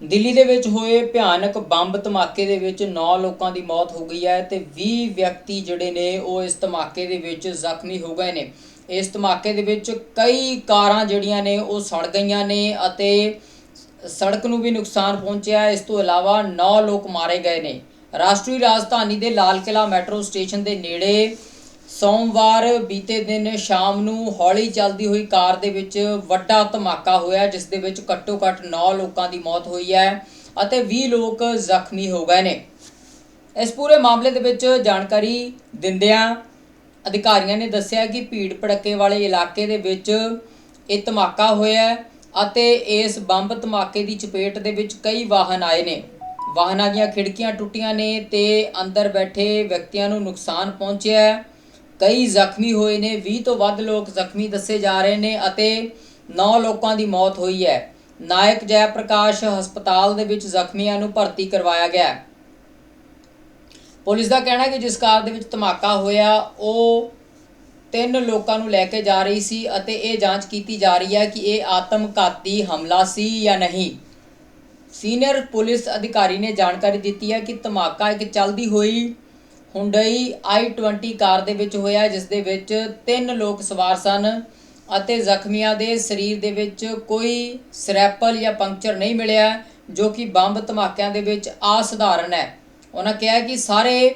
ਦਿੱਲੀ ਦੇ ਵਿੱਚ ਹੋਏ ਭਿਆਨਕ ਬੰਬ ਧਮਾਕੇ ਦੇ ਵਿੱਚ 9 ਲੋਕਾਂ ਦੀ ਮੌਤ ਹੋ ਗਈ ਹੈ ਤੇ 20 ਵਿਅਕਤੀ ਜਿਹੜੇ ਨੇ ਉਹ ਇਸ ਧਮਾਕੇ ਦੇ ਵਿੱਚ ਜ਼ਖਮੀ ਹੋ ਗਏ ਨੇ। ਇਸ ਧਮਾਕੇ ਦੇ ਵਿੱਚ ਕਈ ਕਾਰਾਂ ਜਿਹੜੀਆਂ ਨੇ ਉਹ ਸੜ ਗਈਆਂ ਨੇ ਅਤੇ ਸੜਕ ਨੂੰ ਵੀ ਨੁਕਸਾਨ ਪਹੁੰਚਿਆ। ਇਸ ਤੋਂ ਇਲਾਵਾ 9 ਲੋਕ ਮਾਰੇ ਗਏ ਨੇ। ਰਾਸ਼ਟਰੀ ਰਾਜਧਾਨੀ ਦੇ ਲਾਲ ਕਿਲਾ ਮੈਟਰੋ ਸਟੇਸ਼ਨ ਦੇ ਨੇੜੇ ਸੋਮਵਾਰ ਬੀਤੇ ਦਿਨ ਸ਼ਾਮ ਨੂੰ ਹੌਲੀ ਚੱਲਦੀ ਹੋਈ ਕਾਰ ਦੇ ਵਿੱਚ ਵੱਡਾ ਧਮਾਕਾ ਹੋਇਆ, ਜਿਸ ਦੇ ਵਿੱਚ ਘੱਟੋ-ਘੱਟ 9 ਲੋਕਾਂ ਦੀ ਮੌਤ ਹੋਈ ਹੈ ਅਤੇ 20 ਲੋਕ ਜ਼ਖਮੀ ਹੋ ਗਏ ਨੇ। ਇਸ ਪੂਰੇ ਮਾਮਲੇ ਦੇ ਵਿੱਚ ਜਾਣਕਾਰੀ ਦਿੰਦਿਆਂ ਅਧਿਕਾਰੀਆਂ ਨੇ ਦੱਸਿਆ ਕਿ ਭੀੜ ਭੜੱਕੇ ਵਾਲੇ ਇਲਾਕੇ ਦੇ ਵਿੱਚ ਇਹ ਧਮਾਕਾ ਹੋਇਆ ਅਤੇ ਇਸ ਬੰਬ ਧਮਾਕੇ ਦੀ ਚਪੇਟ ਦੇ ਵਿੱਚ ਕਈ ਵਾਹਨ ਆਏ ਨੇ। ਵਾਹਨਾਂ ਦੀਆਂ ਖਿੜਕੀਆਂ ਟੁੱਟੀਆਂ ਨੇ ਤੇ ਅੰਦਰ ਬੈਠੇ ਵਿਅਕਤੀਆਂ ਨੂੰ ਨੁਕਸਾਨ ਪਹੁੰਚਿਆ ਹੈ। ਕਈ ਜ਼ਖਮੀ ਹੋਏ ਨੇ 20 ਤੋਂ ਵੱਧ ਲੋਕ ਜ਼ਖਮੀ ਦੱਸੇ ਜਾ ਰਹੇ ਨੇ ਅਤੇ 9 ਲੋਕਾਂ ਦੀ ਮੌਤ ਹੋਈ ਹੈ। ਨਾਇਕ ਜੈ ਪ੍ਰਕਾਸ਼ ਹਸਪਤਾਲ ਦੇ ਵਿੱਚ ਜ਼ਖਮੀਆਂ ਨੂੰ ਭਰਤੀ ਕਰਵਾਇਆ ਗਿਆ ਪੁਲਿਸ ਦਾ ਕਹਿਣਾ ਹੈ ਕਿ ਜਿਸ ਕਾਰ ਦੇ ਵਿੱਚ ਧਮਾਕਾ ਹੋਇਆ, ਉਹ ਤਿੰਨ ਲੋਕਾਂ ਨੂੰ ਲੈ ਕੇ ਜਾ ਰਹੀ ਸੀ ਅਤੇ ਇਹ ਜਾਂਚ ਕੀਤੀ ਜਾ ਰਹੀ ਹੈ ਕਿ ਇਹ ਆਤਮਘਾਤੀ ਹਮਲਾ ਸੀ ਜਾਂ ਨਹੀਂ। ਸੀਨੀਅਰ ਪੁਲਿਸ ਅਧਿਕਾਰੀ ਨੇ ਜਾਣਕਾਰੀ ਦਿੱਤੀ ਹੈ ਕਿ ਧਮਾਕਾ ਇੱਕ ਚੱਲਦੀ ਹੋਈ ਹੁੰਡਈ i20 ਕਾਰ ਦੇ ਵਿੱਚ ਹੋਇਆ, ਜਿਸ ਦੇ ਵਿੱਚ ਤਿੰਨ ਲੋਕ ਸਵਾਰ ਸਨ ਅਤੇ ਜ਼ਖਮੀਆਂ ਦੇ ਸਰੀਰ ਦੇ ਵਿੱਚ ਕੋਈ ਸਰੈਪਲ ਜਾਂ ਪੰਕਚਰ ਨਹੀਂ ਮਿਲਿਆ, ਜੋ ਕਿ ਬੰਬ ਧਮਾਕਿਆਂ ਦੇ ਵਿੱਚ ਅਸਧਾਰਨ ਹੈ। ਉਹਨਾਂ ਕਿਹਾ ਕਿ ਸਾਰੇ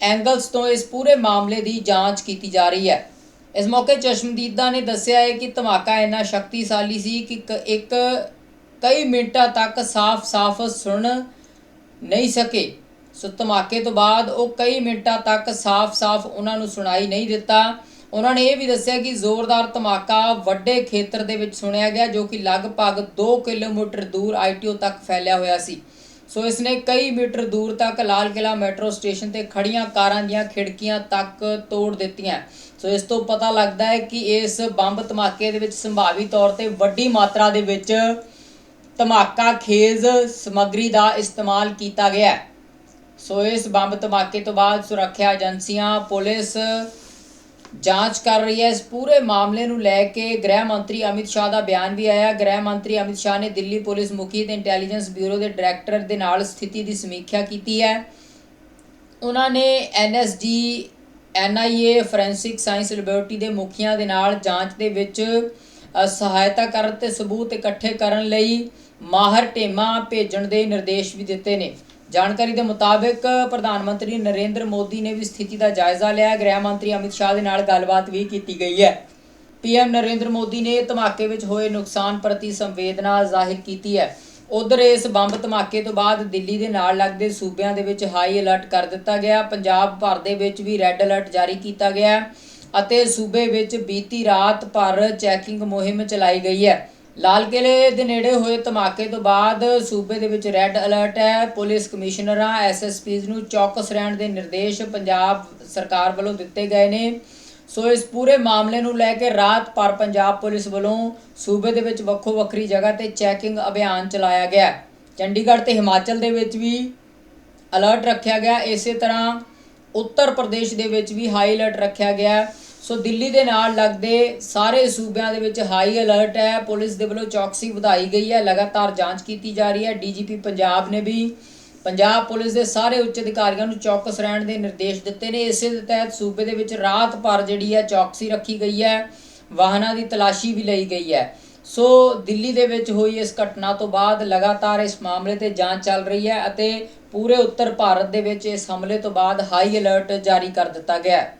ਐਂਗਲਸ ਤੋਂ ਇਸ ਪੂਰੇ ਮਾਮਲੇ ਦੀ ਜਾਂਚ ਕੀਤੀ ਜਾ ਰਹੀ ਹੈ। ਇਸ ਮੌਕੇ ਚਸ਼ਮਦੀਦਾਂ ਨੇ ਦੱਸਿਆ ਹੈ ਕਿ ਧਮਾਕਾ ਇੰਨਾ ਸ਼ਕਤੀਸ਼ਾਲੀ ਸੀ ਕਿ ਕ- ਇੱਕ ਕਈ ਮਿੰਟਾਂ ਤੱਕ ਸਾਫ਼-ਸਾਫ਼ ਸੁਣ ਨਹੀਂ ਸਕੇ। ਸੋ ਧਮਾਕੇ ਤੋਂ ਬਾਅਦ ਉਹ ਕਈ ਮਿੰਟਾਂ ਤੱਕ ਸਾਫ਼-ਸਾਫ਼ ਉਹਨਾਂ ਨੂੰ ਸੁਣਾਈ ਨਹੀਂ ਦਿੱਤਾ। ਉਹਨਾਂ ਨੇ ਇਹ ਵੀ ਦੱਸਿਆ ਕਿ ਜ਼ੋਰਦਾਰ ਧਮਾਕਾ ਵੱਡੇ ਖੇਤਰ ਦੇ ਵਿੱਚ ਸੁਣਿਆ ਗਿਆ, ਜੋ ਕਿ ਲਗਭਗ 2 ਕਿਲੋਮੀਟਰ ਦੂਰ ਆਈਟੀਓ ਤੱਕ ਫੈਲਿਆ ਹੋਇਆ ਸੀ। ਸੋ ਇਸ ਨੇ ਕਈ ਮੀਟਰ ਦੂਰ ਤੱਕ ਲਾਲ ਕਿਲਾ ਮੈਟਰੋ ਸਟੇਸ਼ਨ ਤੇ ਖੜੀਆਂ ਕਾਰਾਂ ਦੀਆਂ ਖਿੜਕੀਆਂ ਤੱਕ ਤੋੜ ਦਿੱਤੀਆਂ। ਸੋ ਇਸ ਤੋਂ ਪਤਾ ਲੱਗਦਾ ਹੈ ਕਿ ਇਸ ਬੰਬ ਧਮਾਕੇ ਦੇ ਵਿੱਚ ਸੰਭਾਵੀ ਤੌਰ ਤੇ ਵੱਡੀ ਮਾਤਰਾ ਦੇ ਵਿੱਚ ਧਮਾਕਾ ਖੇਜ਼ ਸਮੱਗਰੀ ਦਾ ਇਸਤੇਮਾਲ ਕੀਤਾ ਗਿਆ ਹੈ। ਸੋ ਇਸ ਬੰਬ ਧਮਾਕੇ ਤੋਂ ਬਾਅਦ ਸੁਰੱਖਿਆ ਏਜੰਸੀਆਂ, ਪੁਲਿਸ ਜਾਂਚ ਕਰ ਰਹੀ ਹੈ। ਇਸ ਪੂਰੇ ਮਾਮਲੇ ਨੂੰ ਲੈ ਕੇ ਗ੍ਰਹਿ ਮੰਤਰੀ ਅਮਿਤ ਸ਼ਾਹ ਦਾ ਬਿਆਨ ਵੀ ਆਇਆ। ਗ੍ਰਹਿ ਮੰਤਰੀ ਅਮਿਤ ਸ਼ਾਹ ਨੇ ਦਿੱਲੀ ਪੁਲਿਸ ਮੁਖੀ ਤੇ ਇੰਟੈਲੀਜੈਂਸ ਬਿਊਰੋ ਦੇ ਡਾਇਰੈਕਟਰ ਦੇ ਨਾਲ ਸਥਿਤੀ ਦੀ ਸਮੀਖਿਆ ਕੀਤੀ ਹੈ। ਉਹਨਾਂ ਨੇ NSG NIA, forensic science laboratory ਦੇ ਮੁਖੀਆਂ ਦੇ ਨਾਲ ਜਾਂਚ ਦੇ ਵਿੱਚ ਸਹਾਇਤਾ ਕਰਨ ਤੇ ਸਬੂਤ ਇਕੱਠੇ ਕਰਨ ਲਈ ਮਾਹਰ ਟੀਮਾਂ ਭੇਜਣ ਦੇ ਨਿਰਦੇਸ਼ ਵੀ ਦਿੱਤੇ ਨੇ। ਜਾਣਕਾਰੀ ਦੇ ਮੁਤਾਬਕ ਪ੍ਰਧਾਨ ਮੰਤਰੀ ਨਰਿੰਦਰ ਮੋਦੀ ਨੇ ਵੀ ਸਥਿਤੀ ਦਾ ਜਾਇਜ਼ਾ ਲਿਆ ਗ੍ਰਹਿ ਮੰਤਰੀ ਅਮਿਤ ਸ਼ਾਹ ਦੇ ਨਾਲ ਗੱਲਬਾਤ ਵੀ ਕੀਤੀ ਗਈ ਹੈ। ਪੀਐਮ ਨਰਿੰਦਰ ਮੋਦੀ ਨੇ ਧਮਾਕੇ ਵਿੱਚ ਹੋਏ ਨੁਕਸਾਨ ਪ੍ਰਤੀ ਸੰਵੇਦਨਾ ਜ਼ਾਹਿਰ ਕੀਤੀ ਹੈ। ਉਧਰ ਇਸ ਬੰਬ ਧਮਾਕੇ ਤੋਂ ਬਾਅਦ ਦਿੱਲੀ ਦੇ ਨਾਲ ਲੱਗਦੇ ਸੂਬਿਆਂ ਦੇ ਵਿੱਚ ਹਾਈ ਅਲਰਟ ਕਰ ਦਿੱਤਾ ਗਿਆ। ਪੰਜਾਬ ਭਰ ਦੇ ਵਿੱਚ ਵੀ ਰੈੱਡ ਅਲਰਟ ਜਾਰੀ ਕੀਤਾ ਗਿਆ ਅਤੇ ਸੂਬੇ ਵਿੱਚ ਬੀਤੀ ਰਾਤ ਭਰ ਚੈਕਿੰਗ ਮੁਹਿੰਮ ਚਲਾਈ ਗਈ ਹੈ। ਲਾਲ ਕਿਲੇ ਦੇ ਨੇੜੇ ਹੋਏ ਧਮਾਕੇ ਤੋਂ ਬਾਅਦ ਸੂਬੇ ਦੇ ਵਿੱਚ ਰੈੱਡ ਅਲਰਟ ਹੈ। ਪੁਲਿਸ ਕਮਿਸ਼ਨਰਾਂ ਐਸਐਸਪੀਜ਼ ਨੂੰ ਚੌਕਸ ਰਹਿਣ ਦੇ ਨਿਰਦੇਸ਼ ਪੰਜਾਬ ਸਰਕਾਰ ਵੱਲੋਂ ਦਿੱਤੇ ਗਏ ਨੇ। ਸੋ ਇਸ ਪੂਰੇ ਮਾਮਲੇ ਨੂੰ ਲੈ ਕੇ ਰਾਤ ਭਰ ਪੰਜਾਬ ਪੁਲਿਸ ਵੱਲੋਂ ਸੂਬੇ ਦੇ ਵਿੱਚ ਵੱਖੋ ਵੱਖਰੀ ਜਗ੍ਹਾ ਤੇ ਚੈਕਿੰਗ ਅਭਿਆਨ ਚਲਾਇਆ ਗਿਆ। ਚੰਡੀਗੜ੍ਹ ਤੇ ਹਿਮਾਚਲ ਦੇ ਵਿੱਚ ਵੀ ਅਲਰਟ ਰੱਖਿਆ ਗਿਆ। ਇਸੇ ਤਰ੍ਹਾਂ ਉੱਤਰ ਪ੍ਰਦੇਸ਼ ਦੇ ਵਿੱਚ ਵੀ ਹਾਈ ਅਲਰਟ ਰੱਖਿਆ ਗਿਆ। ਸੋ ਦਿੱਲੀ ਦੇ ਨਾਲ ਲੱਗਦੇ ਸਾਰੇ ਸੂਬਿਆਂ ਦੇ ਵਿੱਚ ਹਾਈ ਅਲਰਟ ਹੈ। ਪੁਲਿਸ ਦੇ ਵੱਲੋਂ ਚੌਕਸੀ ਵਧਾਈ ਗਈ ਹੈ। ਲਗਾਤਾਰ ਜਾਂਚ ਕੀਤੀ ਜਾ ਰਹੀ ਹੈ। ਡੀਜੀਪੀ ਪੰਜਾਬ ਨੇ ਵੀ ਪੰਜਾਬ ਪੁਲਿਸ ਦੇ ਸਾਰੇ ਉੱਚ ਅਧਿਕਾਰੀਆਂ ਨੂੰ ਚੌਕਸ ਰਹਿਣ ਦੇ ਨਿਰਦੇਸ਼ ਦਿੱਤੇ ਨੇ। ਇਸੇ ਦੇ ਤਹਿਤ ਸੂਬੇ ਦੇ ਵਿੱਚ ਰਾਤ ਭਰ ਜਿਹੜੀ ਹੈ ਚੌਕਸੀ ਰੱਖੀ ਗਈ ਹੈ। ਵਾਹਨਾਂ ਦੀ ਤਲਾਸ਼ੀ ਵੀ ਲਈ ਗਈ ਹੈ। ਸੋ ਦਿੱਲੀ ਦੇ ਵਿੱਚ ਹੋਈ ਇਸ ਘਟਨਾ ਤੋਂ ਬਾਅਦ ਲਗਾਤਾਰ ਇਸ ਮਾਮਲੇ ਤੇ ਜਾਂਚ ਚੱਲ ਰਹੀ ਹੈ ਅਤੇ ਪੂਰੇ ਉੱਤਰ ਭਾਰਤ ਦੇ ਵਿੱਚ ਇਸ ਹਮਲੇ ਤੋਂ ਬਾਅਦ ਹਾਈ ਅਲਰਟ ਜਾਰੀ ਕਰ ਦਿੱਤਾ ਗਿਆ ਹੈ।